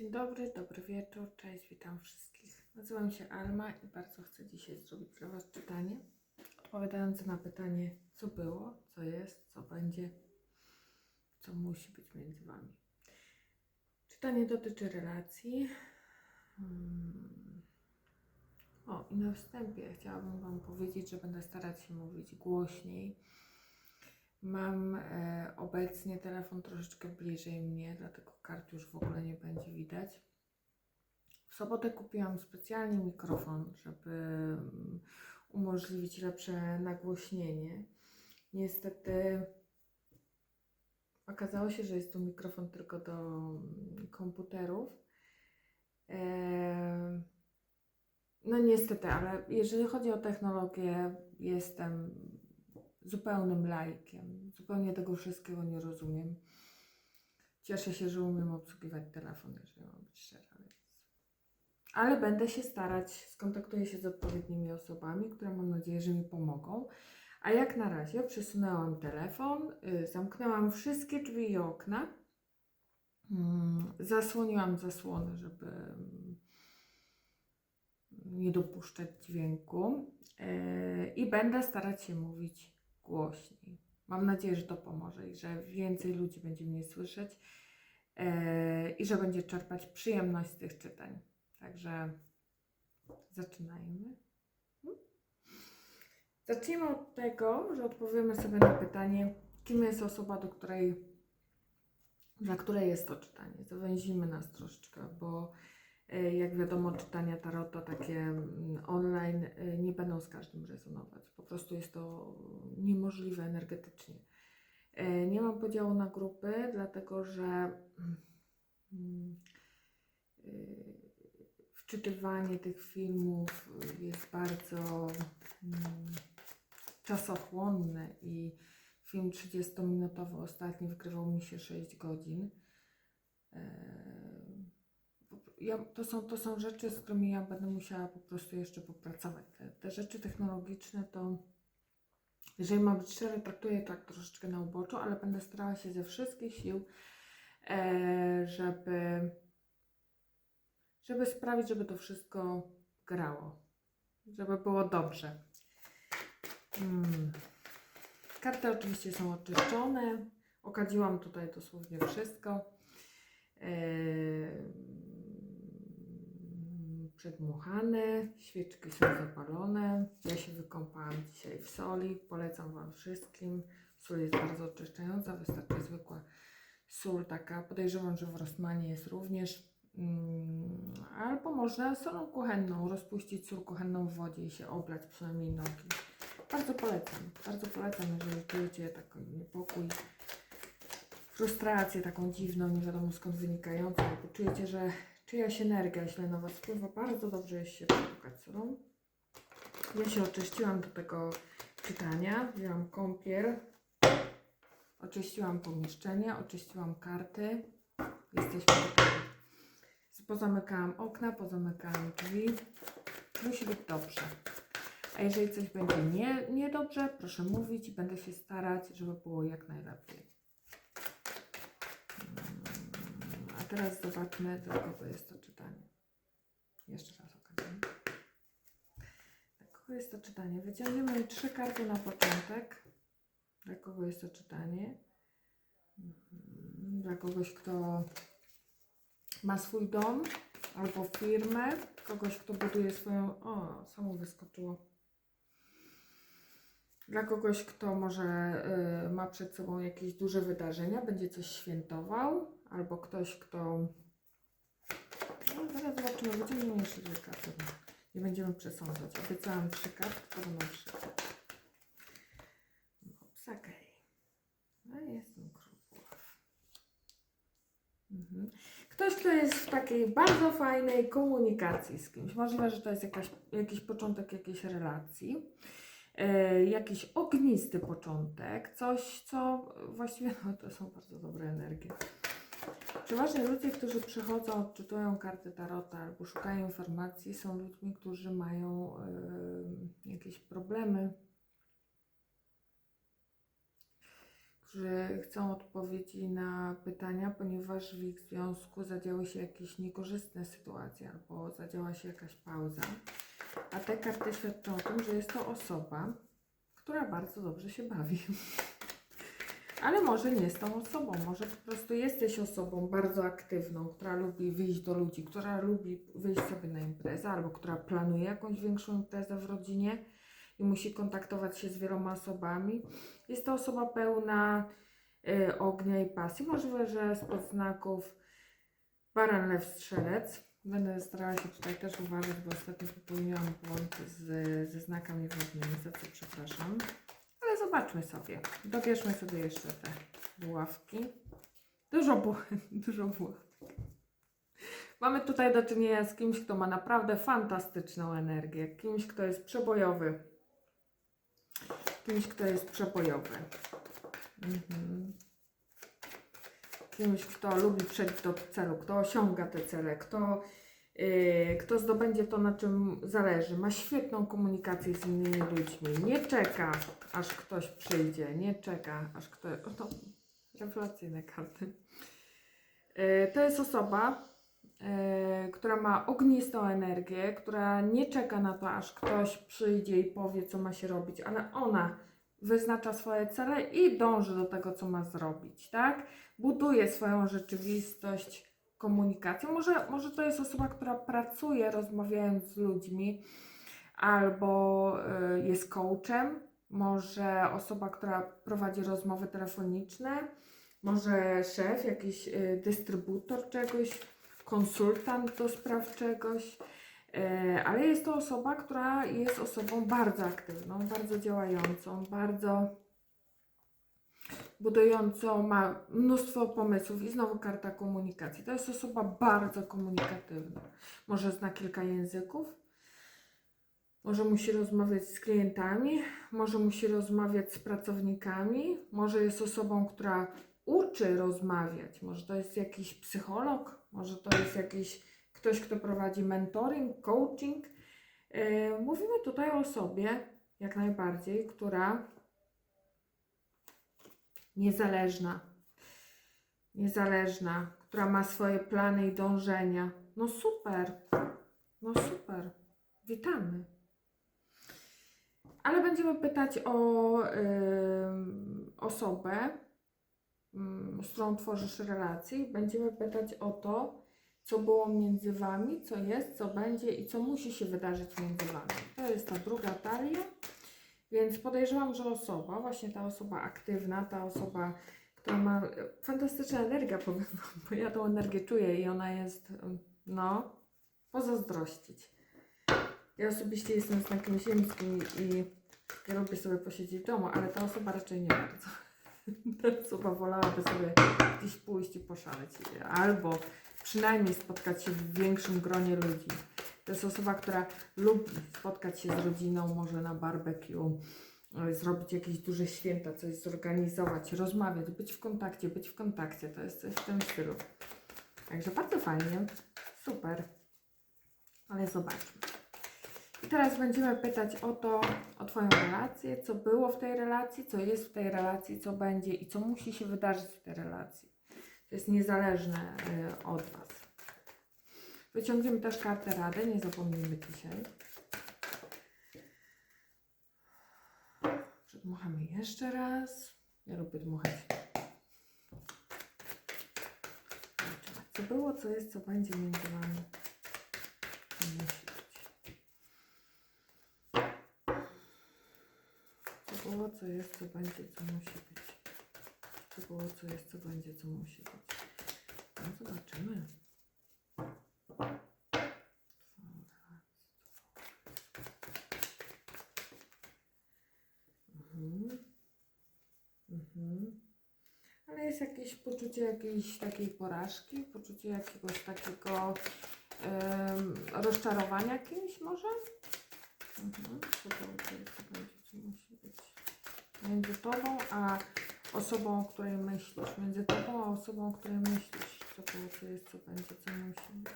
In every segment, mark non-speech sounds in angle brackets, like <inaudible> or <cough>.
Dzień dobry, dobry wieczór, cześć, witam wszystkich. Nazywam się Alma i bardzo chcę dzisiaj zrobić dla Was czytanie, odpowiadające na pytanie, co było, co jest, co będzie, co musi być między Wami. Czytanie dotyczy relacji. Hmm. O, i na wstępie chciałabym Wam powiedzieć, że będę starać się mówić głośniej. Mam e, obecnie telefon troszeczkę bliżej mnie, dlatego kart już w ogóle nie będzie widać. W sobotę kupiłam specjalnie mikrofon, żeby mm, umożliwić lepsze nagłośnienie. Niestety okazało się, że jest to mikrofon tylko do mm, komputerów. E, no niestety, ale jeżeli chodzi o technologię, jestem zupełnym lajkiem. Zupełnie tego wszystkiego nie rozumiem. Cieszę się, że umiem obsługiwać telefon, jeżeli mam być szczera. Ale będę się starać, skontaktuję się z odpowiednimi osobami, które mam nadzieję, że mi pomogą. A jak na razie przesunęłam telefon, y, zamknęłam wszystkie drzwi i okna, mm, zasłoniłam zasłony, żeby mm, nie dopuszczać dźwięku yy, i będę starać się mówić głośniej. Mam nadzieję, że to pomoże i że więcej ludzi będzie mnie słyszeć yy, i że będzie czerpać przyjemność z tych czytań. Także zaczynajmy. Hmm? Zacznijmy od tego, że odpowiemy sobie na pytanie, kim jest osoba, do której, dla której jest to czytanie. Zawęzimy nas troszeczkę, bo jak wiadomo, czytania tarota takie mm, online e, nie będą z każdym rezonować. Po prostu jest to niemożliwe energetycznie. E, nie mam podziału na grupy, dlatego że mm, wczytywanie tych filmów jest bardzo mm, czasochłonne i film 30-minutowy ostatni wykrywał mi się 6 godzin ja, to, są, to są rzeczy, z którymi ja będę musiała po prostu jeszcze popracować. Te, te rzeczy technologiczne to, jeżeli mam być szczery, traktuję tak troszeczkę na uboczu, ale będę starała się ze wszystkich sił, e, żeby, żeby sprawić, żeby to wszystko grało, żeby było dobrze. Hmm. Karty oczywiście są oczyszczone. Okadziłam tutaj dosłownie wszystko. Eee, przedmuchane, świeczki są zapalone. Ja się wykąpałam dzisiaj w soli. Polecam Wam wszystkim. Sól jest bardzo oczyszczająca, wystarczy zwykła sól taka. Podejrzewam, że w Rosmanie jest również. Mm, albo można solą kuchenną rozpuścić sól kuchenną w wodzie i się oblać przynajmniej nogi. Bardzo polecam. Bardzo polecam, jeżeli czujecie taki niepokój, frustrację taką dziwną, nie wiadomo skąd wynikającą, albo czujecie, że czyjaś energia źle na Was wpływa, bardzo dobrze jest się przepukać solą. Ja się oczyściłam do tego czytania, wzięłam kąpiel, oczyściłam pomieszczenie, oczyściłam karty. Jesteśmy gotowi. Pozamykałam okna, pozamykałam drzwi. Musi być dobrze. A jeżeli coś będzie nie, niedobrze, proszę mówić będę się starać, żeby było jak najlepiej. Teraz zobaczmy, dla kogo jest to czytanie. Jeszcze raz okażemy. Dla kogo jest to czytanie? Wyciągniemy trzy karty na początek. Dla kogo jest to czytanie? Mhm. Dla kogoś, kto ma swój dom albo firmę, kogoś, kto buduje swoją. O, samo wyskoczyło. Dla kogoś, kto może y, ma przed sobą jakieś duże wydarzenia, będzie coś świętował, albo ktoś, kto. No, zaraz zobaczymy, wyciągniemy jeszcze dwie karty. Nie będziemy przesądzać. Obiecałam trzy karty, to będą trzy. Ups, okej. No jestem krótław. Mhm. Ktoś, kto jest w takiej bardzo fajnej komunikacji z kimś. Możliwe, że to jest jakaś, jakiś początek jakiejś relacji. E, jakiś ognisty początek, coś, co właściwie no, to są bardzo dobre energie. Przeważnie ludzie, którzy przychodzą, odczytują karty tarota albo szukają informacji, są ludźmi, którzy mają jakieś problemy, którzy chcą odpowiedzi na pytania, ponieważ w ich związku zadziały się jakieś niekorzystne sytuacje albo zadziała się jakaś pauza. A te karty świadczą o tym, że jest to osoba, która bardzo dobrze się bawi. Ale może nie jest tą osobą, może po prostu jesteś osobą bardzo aktywną, która lubi wyjść do ludzi, która lubi wyjść sobie na imprezę, albo która planuje jakąś większą imprezę w rodzinie i musi kontaktować się z wieloma osobami. Jest to osoba pełna y, ognia i pasji. Możliwe, że spod znaków baran, lew, strzelec. Będę starała się tutaj też uważać, bo ostatnio popełniłam błąd z, ze znakami wodnymi, za co przepraszam. Zobaczmy sobie. Dobierzmy sobie jeszcze te buławki. Dużo, bu <laughs> dużo buławek. Mamy tutaj do czynienia z kimś, kto ma naprawdę fantastyczną energię. Kimś, kto jest przebojowy. Kimś, kto jest przebojowy. Mhm. Kimś, kto lubi przejść do celu, kto osiąga te cele, kto, kto zdobędzie to, na czym zależy. Ma świetną komunikację z innymi ludźmi. Nie czeka, aż ktoś przyjdzie. Nie czeka, aż ktoś... O, to rewelacyjne karty. Yy, to jest osoba, yy, która ma ognistą energię, która nie czeka na to, aż ktoś przyjdzie i powie, co ma się robić, ale ona wyznacza swoje cele i dąży do tego, co ma zrobić, tak? Buduje swoją rzeczywistość komunikacją. Może, może to jest osoba, która pracuje rozmawiając z ludźmi, albo y, jest coachem, może osoba, która prowadzi rozmowy telefoniczne, może szef, jakiś y, dystrybutor czegoś, konsultant do spraw czegoś. E, ale jest to osoba, która jest osobą bardzo aktywną, bardzo działającą, bardzo budującą, ma mnóstwo pomysłów i znowu karta komunikacji. To jest osoba bardzo komunikatywna. Może zna kilka języków, może musi rozmawiać z klientami, może musi rozmawiać z pracownikami, może jest osobą, która uczy rozmawiać, może to jest jakiś psycholog, może to jest jakiś ktoś, kto prowadzi mentoring, coaching. Yy, Mówimy tutaj o osobie, jak najbardziej, która niezależna, niezależna, która ma swoje plany i dążenia. No super, no super, witamy. Ale będziemy pytać o ym, osobę, ym, z którą tworzysz relację. i Będziemy pytać o to, co było między Wami, co jest, co będzie i co musi się wydarzyć między Wami. To jest ta druga talia, więc podejrzewam, że osoba, właśnie ta osoba aktywna, ta osoba, która ma fantastyczną energię, powiem Wam, bo ja tą energię czuję i ona jest, no, pozazdrościć. Ja osobiście jestem znakiem ziemskim i ja lubię sobie posiedzieć w domu, ale ta osoba raczej nie bardzo. <laughs> Ta osoba wolałaby sobie gdzieś pójść i poszaleć. Albo przynajmniej spotkać się w większym gronie ludzi. To jest osoba, która lubi spotkać się z rodziną, może na barbecue, e, zrobić jakieś duże święta, coś zorganizować, rozmawiać, być w kontakcie, być w kontakcie. To jest coś w tym stylu. Także bardzo fajnie, super. Ale zobaczmy. I teraz będziemy pytać o to, o Twoją relację, co było w tej relacji, co jest w tej relacji, co będzie i co musi się wydarzyć w tej relacji. To jest niezależne y, od Was. Wyciągniemy też kartę Rady, nie zapomnijmy dzisiaj. Przedmuchamy jeszcze raz. Ja lubię dmuchać. Co było, co jest, co będzie między być. Co było, co jest, co będzie, co musi być. Co było, co jest, co będzie, co musi być. No zobaczymy. Mhm. Mhm. Ale jest jakieś poczucie jakiejś takiej porażki, poczucie jakiegoś takiego rozczarowania kimś może? Mhm. Między tobą a osobą, o której myślisz. Między tobą a osobą, o której myślisz. Co było, co jest, co będzie, co musi być.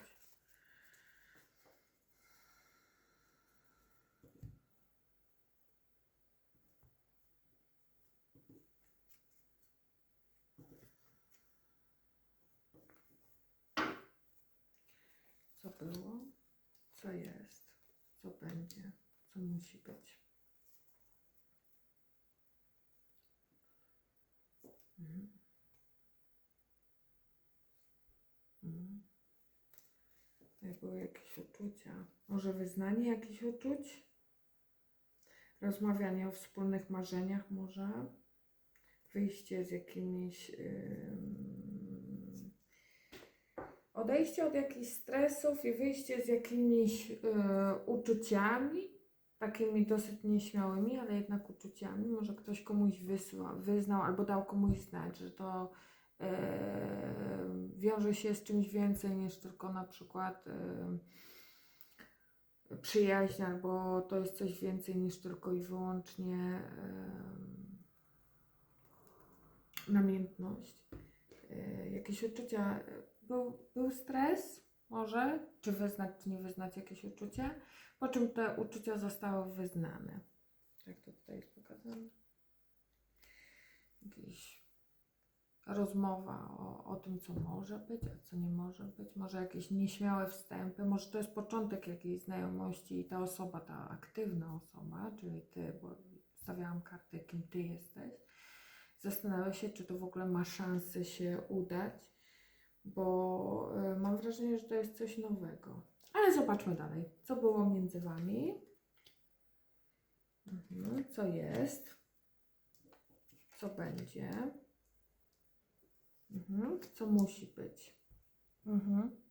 Co było? Co jest? Co będzie? Co musi być? Mhm. Mhm. Jak były jakieś uczucia? Może wyznanie jakichś uczuć? Rozmawianie o wspólnych marzeniach może? Wyjście z jakimiś... ym, Odejście od jakichś stresów i wyjście z jakimiś y, uczuciami, takimi dosyć nieśmiałymi, ale jednak uczuciami. Może ktoś komuś wysłał, wyznał albo dał komuś znać, że to y, wiąże się z czymś więcej niż tylko na przykład y, przyjaźń, albo to jest coś więcej niż tylko i wyłącznie y, namiętność. Jakieś uczucia. Był, był stres, może, czy wyznać, czy nie wyznać jakieś uczucia, po czym te uczucia zostały wyznane. Jak to tutaj jest pokazane? Jakaś rozmowa o, o tym, co może być, a co nie może być. Może jakieś nieśmiałe wstępy, może to jest początek jakiejś znajomości i ta osoba, ta aktywna osoba, czyli ty, bo stawiałam kartę, kim ty jesteś, zastanawia się, czy to w ogóle ma szansę się udać, bo y, mam wrażenie, że to jest coś nowego. Ale zobaczmy dalej, co było między Wami. Mhm, co jest? Co będzie? Mhm, co musi być? Mhm.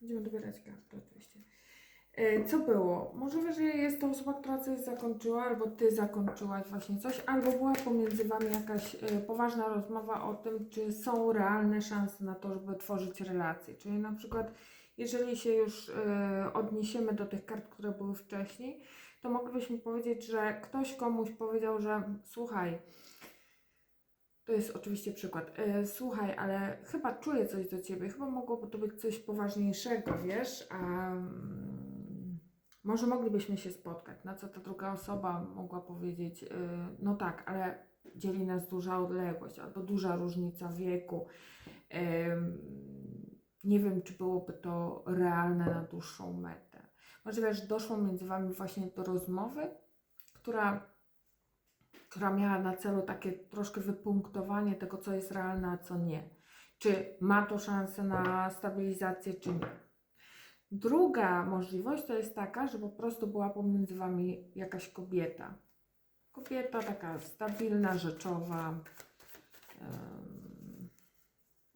Będziemy dobierać karty oczywiście. E, Co było? Możliwe, że jest to osoba, która coś zakończyła, albo ty zakończyłaś właśnie coś, albo była pomiędzy wami jakaś e, poważna rozmowa o tym, czy są realne szanse na to, żeby tworzyć relacje. Czyli na przykład, jeżeli się już e, odniesiemy do tych kart, które były wcześniej, to moglibyśmy powiedzieć, że ktoś komuś powiedział, że słuchaj, to jest oczywiście przykład. Słuchaj, ale chyba czuję coś do ciebie, chyba mogłoby to być coś poważniejszego, wiesz? A mm, może moglibyśmy się spotkać. Na co ta druga osoba mogła powiedzieć, e, no tak, ale dzieli nas duża odległość albo duża różnica wieku. Nie wiem, czy byłoby to realne na dłuższą metę. Możliwe, że doszło między Wami właśnie do rozmowy, która która miała na celu takie troszkę wypunktowanie tego, co jest realne, a co nie. Czy ma to szansę na stabilizację, czy nie. Druga możliwość to jest taka, że po prostu była pomiędzy Wami jakaś kobieta. Kobieta taka stabilna, rzeczowa. em,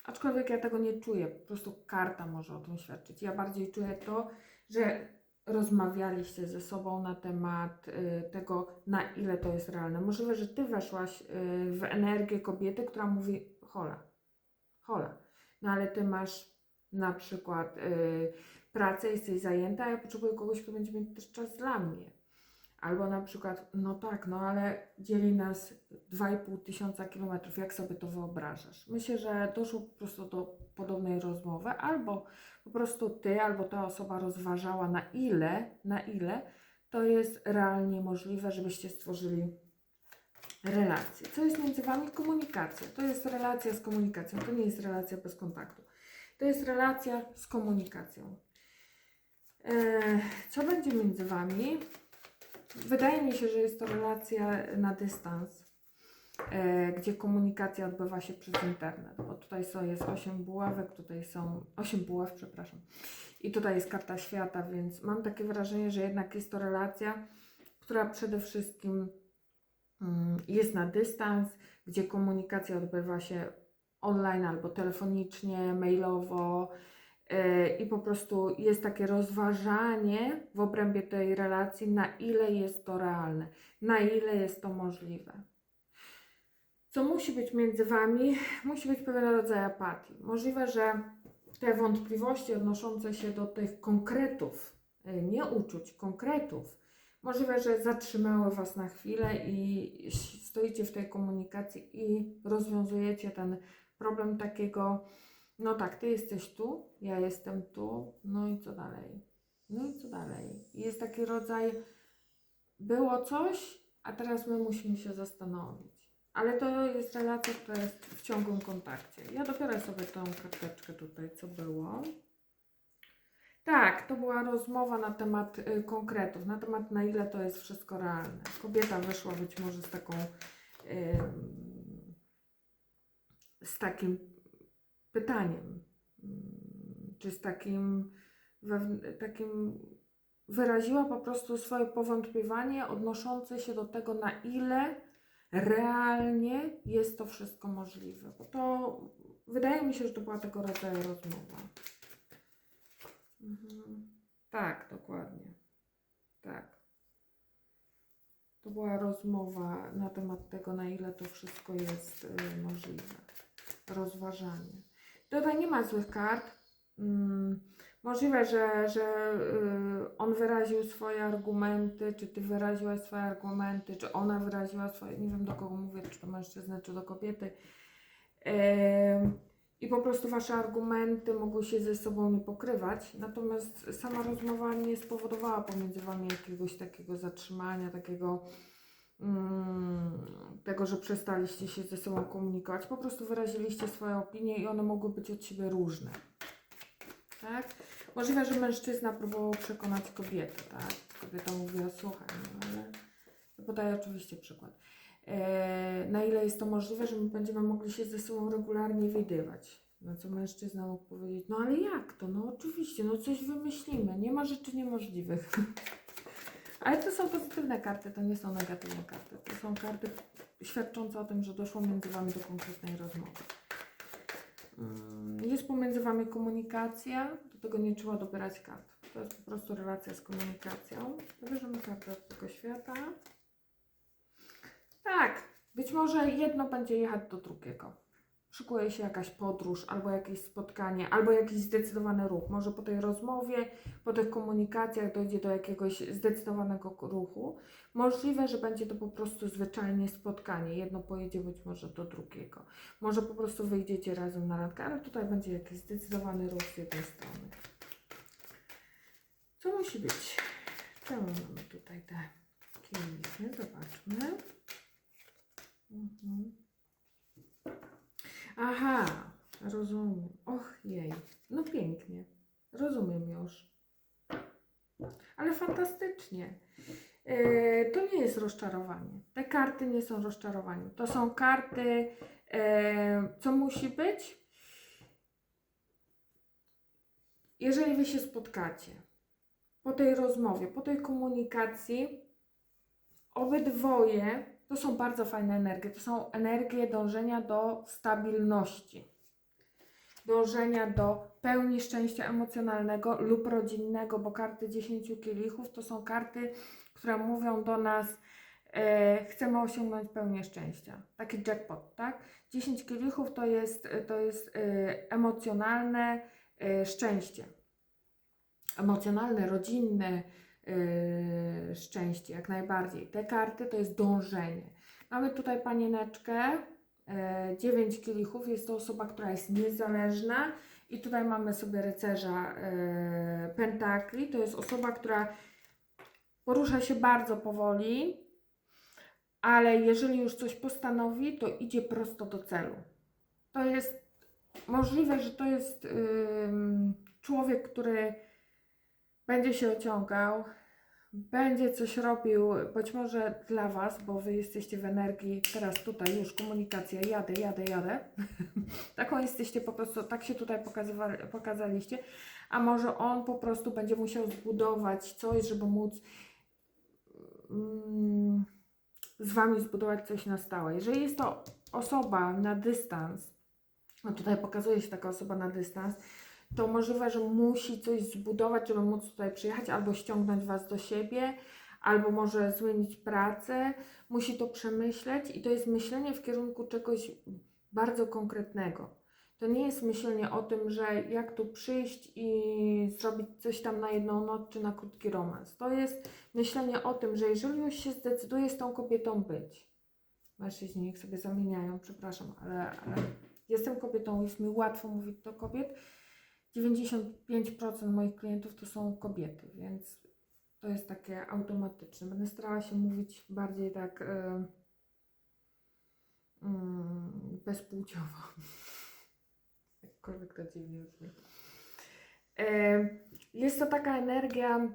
aczkolwiek ja tego nie czuję, po prostu karta może o tym świadczyć. Ja bardziej czuję to, że rozmawialiście ze sobą na temat y, tego, na ile to jest realne. Możliwe, że ty weszłaś y, w energię kobiety, która mówi hola, hola. No ale ty masz na przykład y, pracę, jesteś zajęta, ja potrzebuję kogoś, kto będzie mieć też czas dla mnie. Albo na przykład, no tak, no ale dzieli nas 2,5 tysiąca kilometrów, jak sobie to wyobrażasz? Myślę, że doszło po prostu do podobnej rozmowy, albo po prostu ty, albo ta osoba rozważała na ile, na ile to jest realnie możliwe, żebyście stworzyli relację. Co jest między Wami? Komunikacja. To jest relacja z komunikacją, to nie jest relacja bez kontaktu. To jest relacja z komunikacją. Eee, co będzie między Wami? Wydaje mi się, że jest to relacja na dystans, e, gdzie komunikacja odbywa się przez internet, bo tutaj są, jest 8 buławek, tutaj są 8 buław, przepraszam, i tutaj jest karta świata, więc mam takie wrażenie, że jednak jest to relacja, która przede wszystkim mm, jest na dystans, gdzie komunikacja odbywa się online albo telefonicznie, mailowo, E, i po prostu jest takie rozważanie w obrębie tej relacji, na ile jest to realne, na ile jest to możliwe. Co musi być między Wami? <laughs> Musi być pewien rodzaj apatii. Możliwe, że te wątpliwości odnoszące się do tych konkretów, e, nie uczuć, konkretów, możliwe, że zatrzymały Was na chwilę i stoicie w tej komunikacji i rozwiązujecie ten problem takiego no tak, ty jesteś tu, ja jestem tu, no i co dalej? No i co dalej? Jest taki rodzaj, było coś, a teraz my musimy się zastanowić. Ale to jest relacja, która jest w ciągłym kontakcie. Ja dopiero sobie tą karteczkę tutaj, co było. Tak, to była rozmowa na temat y, konkretów, na temat na ile to jest wszystko realne. Kobieta wyszła być może z taką, ym, z takim pytaniem, ym, czy z takim, takim, wyraziła po prostu swoje powątpiewanie odnoszące się do tego, na ile realnie jest to wszystko możliwe. Bo to wydaje mi się, że to była tego rodzaju rozmowa. Mhm. Tak, dokładnie. Tak. To była rozmowa na temat tego, na ile to wszystko jest y, możliwe. Rozważanie. Tutaj nie ma złych kart. Mm, możliwe, że, że y, on wyraził swoje argumenty, czy ty wyraziłaś swoje argumenty, czy ona wyraziła swoje, nie wiem do kogo mówię, czy do mężczyzny, czy do kobiety. I po prostu Wasze argumenty mogły się ze sobą nie pokrywać, natomiast sama rozmowa nie spowodowała pomiędzy Wami jakiegoś takiego zatrzymania, takiego tego, że przestaliście się ze sobą komunikować. Po prostu wyraziliście swoje opinie i one mogły być od siebie różne. Tak? Możliwe, że mężczyzna próbował przekonać kobietę, tak? Kobieta mówiła, słuchaj, no ale... Podaję oczywiście przykład e, na ile jest to możliwe, że my będziemy mogli się ze sobą regularnie widywać. Na co mężczyzna mógł powiedzieć, no ale jak to? No oczywiście, no coś wymyślimy, nie ma rzeczy niemożliwych. <laughs> ale to są pozytywne karty, to nie są negatywne karty. To są karty świadczące o tym, że doszło między Wami do konkretnej rozmowy. Mm, Jest pomiędzy Wami komunikacja, do tego nie trzeba dobierać kart. To jest po prostu relacja z komunikacją. Wybierzemy kartę od tego świata. Tak, być może jedno będzie jechać do drugiego. Szykuje się jakaś podróż, albo jakieś spotkanie, albo jakiś zdecydowany ruch. Może po tej rozmowie, po tych komunikacjach dojdzie do jakiegoś zdecydowanego ruchu. Możliwe, że będzie to po prostu zwyczajnie spotkanie. Jedno pojedzie być może do drugiego. Może po prostu wyjdziecie razem na randkę, ale tutaj będzie jakiś zdecydowany ruch z jednej strony. Co musi być? Czemu mamy tutaj te kielichy? Zobaczmy. Mhm. Aha, rozumiem. Och jej, no pięknie. Rozumiem już. Ale fantastycznie. E, to nie jest rozczarowanie. Te karty nie są rozczarowaniem. To są karty, e, co musi być. Jeżeli wy się spotkacie po tej rozmowie, po tej komunikacji, obydwoje to są bardzo fajne energie. To są energie dążenia do stabilności, dążenia do pełni szczęścia emocjonalnego lub rodzinnego, bo karty 10 kielichów to są karty, które mówią do nas, e, chcemy osiągnąć pełnię szczęścia. Taki jackpot, tak? 10 kielichów to jest, to jest e, emocjonalne e, szczęście. Emocjonalne, rodzinne, yy, szczęście, jak najbardziej. Te karty to jest dążenie. Mamy tutaj panieneczkę, yy, 9 kielichów, jest to osoba, która jest niezależna i tutaj mamy sobie rycerza yy, pentakli, to jest osoba, która porusza się bardzo powoli, ale jeżeli już coś postanowi, to idzie prosto do celu. To jest możliwe, że to jest ym, człowiek, który będzie się ociągał, będzie coś robił, być może dla Was, bo Wy jesteście w energii, teraz tutaj już komunikacja, jadę, jadę, jadę. <laughs> Taką jesteście po prostu, tak się tutaj pokazaliście, a może on po prostu będzie musiał zbudować coś, żeby móc mm, z Wami zbudować coś na stałe. Jeżeli jest to osoba na dystans, no tutaj pokazuje się taka osoba na dystans, to możliwe, że musi coś zbudować, żeby móc tutaj przyjechać, albo ściągnąć Was do siebie, albo może zmienić pracę. Musi to przemyśleć i to jest myślenie w kierunku czegoś bardzo konkretnego. To nie jest myślenie o tym, że jak tu przyjść i zrobić coś tam na jedną noc czy na krótki romans. To jest myślenie o tym, że jeżeli już się zdecyduje z tą kobietą być, mężczyźni niech sobie zamieniają, przepraszam, ale, ale jestem kobietą, jest mi łatwo mówić do kobiet, 95% moich klientów to są kobiety, więc to jest takie automatyczne. Będę starała się mówić bardziej tak e, mm, bezpłciowo. <laughs> Jakkolwiek to dziwnie brzmi. E, Jest to taka energia,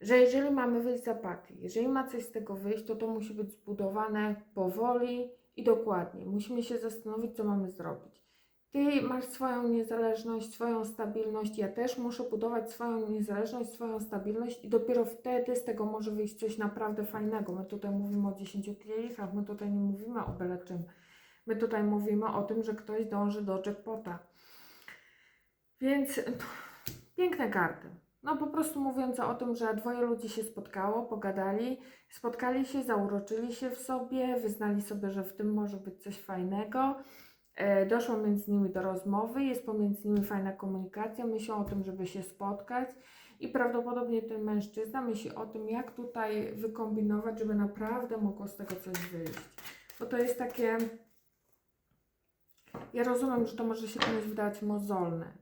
że jeżeli mamy wyjść z apatii, jeżeli ma coś z tego wyjść, to to musi być zbudowane powoli i dokładnie. Musimy się zastanowić, co mamy zrobić. Ty masz swoją niezależność, swoją stabilność, ja też muszę budować swoją niezależność, swoją stabilność i dopiero wtedy z tego może wyjść coś naprawdę fajnego. My tutaj mówimy o 10 kielichach, my tutaj nie mówimy o byle czym. My tutaj mówimy o tym, że ktoś dąży do jackpota. Więc piękne karty. No po prostu mówiące o tym, że dwoje ludzi się spotkało, pogadali, spotkali się, zauroczyli się w sobie, wyznali sobie, że w tym może być coś fajnego. E, Doszło między nimi do rozmowy, jest pomiędzy nimi fajna komunikacja, myślą o tym, żeby się spotkać i prawdopodobnie ten mężczyzna myśli o tym, jak tutaj wykombinować, żeby naprawdę mogło z tego coś wyjść. Bo to jest takie. Ja rozumiem, że to może się komuś wydawać mozolne,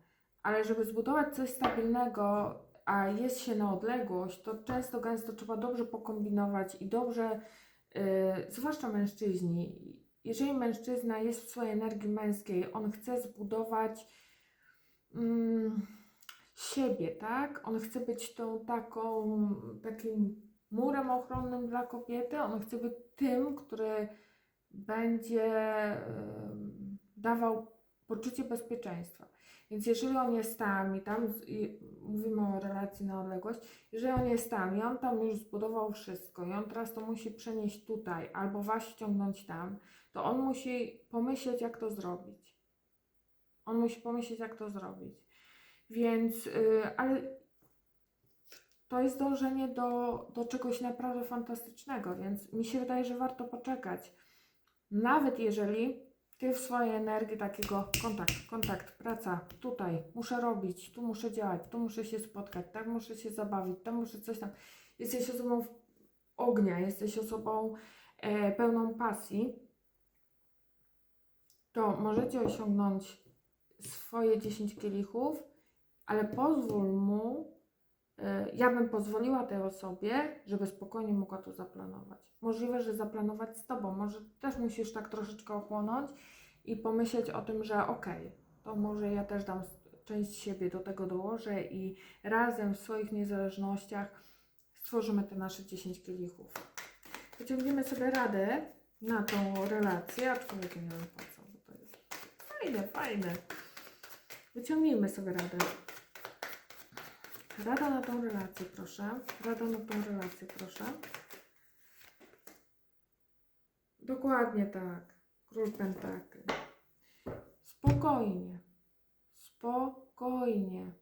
ale żeby zbudować coś stabilnego, a jest się na odległość, to często, gęsto trzeba dobrze pokombinować i dobrze, yy, zwłaszcza mężczyźni, jeżeli mężczyzna jest w swojej energii męskiej, on chce zbudować mm, siebie, tak? On chce być tą taką, takim murem ochronnym dla kobiety, on chce być tym, który będzie dawał poczucie bezpieczeństwa. Więc jeżeli on jest tam i tam, i mówimy o relacji na odległość, jeżeli on jest tam i on tam już zbudował wszystko i on teraz to musi przenieść tutaj albo was ściągnąć tam, to on musi pomyśleć, jak to zrobić. On musi pomyśleć, jak to zrobić. Więc, yy, ale to jest dążenie do, do czegoś naprawdę fantastycznego, więc mi się wydaje, że warto poczekać. Nawet jeżeli ty w swojej energii takiego kontakt, kontakt, praca, tutaj muszę robić, tu muszę działać, tu muszę się spotkać, tak muszę się zabawić, tam muszę coś tam. Jesteś osobą ognia, jesteś osobą e, pełną pasji, to możecie osiągnąć swoje 10 kielichów, ale pozwól mu, ja bym pozwoliła tej osobie, żeby spokojnie mogła to zaplanować. Możliwe, że zaplanować z Tobą. Może też musisz tak troszeczkę ochłonąć i pomyśleć o tym, że okej, to może ja też dam część siebie do tego dołożę i razem w swoich niezależnościach stworzymy te nasze 10 kielichów. Wyciągniemy sobie radę na tą relację, aczkolwiek nie wiem po co, bo to jest fajne, fajne. Wyciągnijmy sobie radę. Rada na tą relację, proszę. Rada na tą relację, proszę. Dokładnie tak. Król Pentakli. Spokojnie. Spokojnie.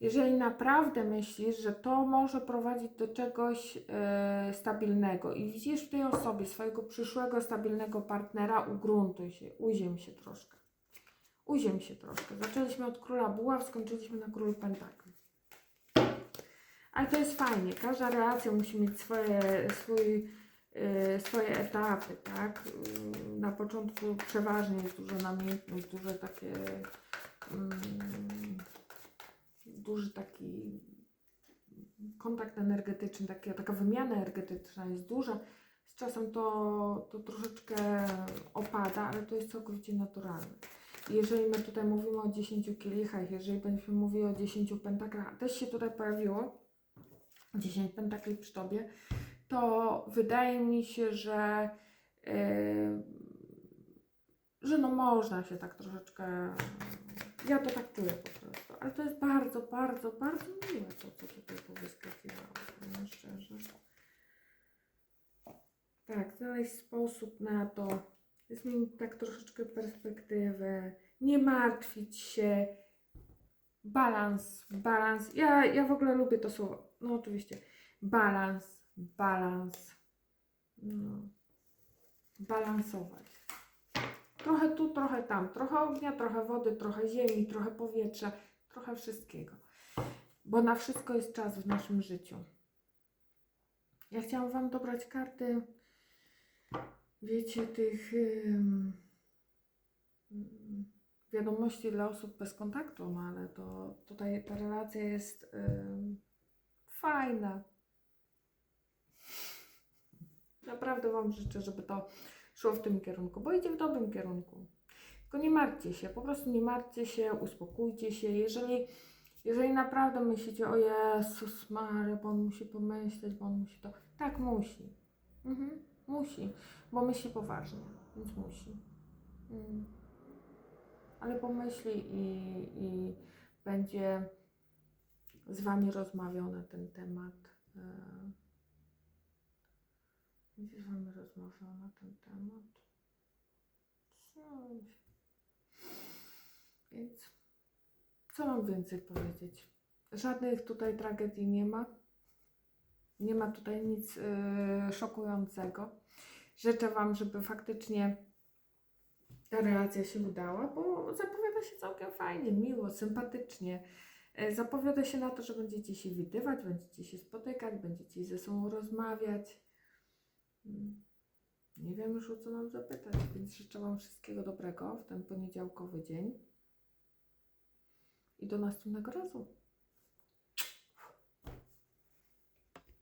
Jeżeli naprawdę myślisz, że to może prowadzić do czegoś e, stabilnego i widzisz w tej osobie swojego przyszłego stabilnego partnera, ugruntuj się, uziem się troszkę. Uziem się troszkę. Zaczęliśmy od króla buław, skończyliśmy na królu pentakli. Ale to jest fajnie. Każda relacja musi mieć swoje, swój, y, swoje etapy, tak? Y, Na początku przeważnie jest duża namiętność, duże takie. Mm, duży taki kontakt energetyczny, takie, taka wymiana energetyczna jest duża. Z czasem to, to troszeczkę opada, ale to jest całkowicie naturalne. Jeżeli my tutaj mówimy o 10 kielichach, jeżeli będziemy mówili o 10 pentaklach, a też się tutaj pojawiło 10 pentakli przy Tobie, to wydaje mi się, że, yy, że no można się tak troszeczkę, ja to tak czuję po prostu, ale to jest bardzo, bardzo, bardzo miłe to, co tutaj powyskakiwało, powiem szczerze. Tak, znaleźć sposób na to, zmienić tak troszeczkę perspektywę, nie martwić się, balans, balans. Ja, ja w ogóle lubię to słowo. No oczywiście. Balans, balans. No. Balansować. Trochę tu, trochę tam. Trochę ognia, trochę wody, trochę ziemi, trochę powietrza, trochę wszystkiego. Bo na wszystko jest czas w naszym życiu. Ja chciałam Wam dobrać karty, wiecie, tych ym, wiadomości dla osób bez kontaktu, no ale to tutaj ta relacja jest ym, fajna. Naprawdę Wam życzę, żeby to szło w tym kierunku, bo idzie w dobrym kierunku. Tylko nie martwcie się, po prostu nie martwcie się, uspokójcie się. Jeżeli, jeżeli naprawdę myślicie, o Jezus Maria, bo on musi pomyśleć, bo on musi to. Tak, musi. Mhm, musi, bo myśli poważnie, więc musi. Mm. Ale pomyśli i, i będzie z Wami rozmawiał na ten temat. e, z Wami rozmawiał na ten temat. Coś. Więc co mam więcej powiedzieć? Żadnych tutaj tragedii nie ma. Nie ma tutaj nic e, szokującego. Życzę Wam, żeby faktycznie ta relacja się udała, bo zapowiada się całkiem fajnie, miło, sympatycznie. E, Zapowiada się na to, że będziecie się widywać, będziecie się spotykać, będziecie ze sobą rozmawiać. Mm. Nie wiem już o co mam zapytać, więc życzę Wam wszystkiego dobrego w ten poniedziałkowy dzień. I do następnego razu.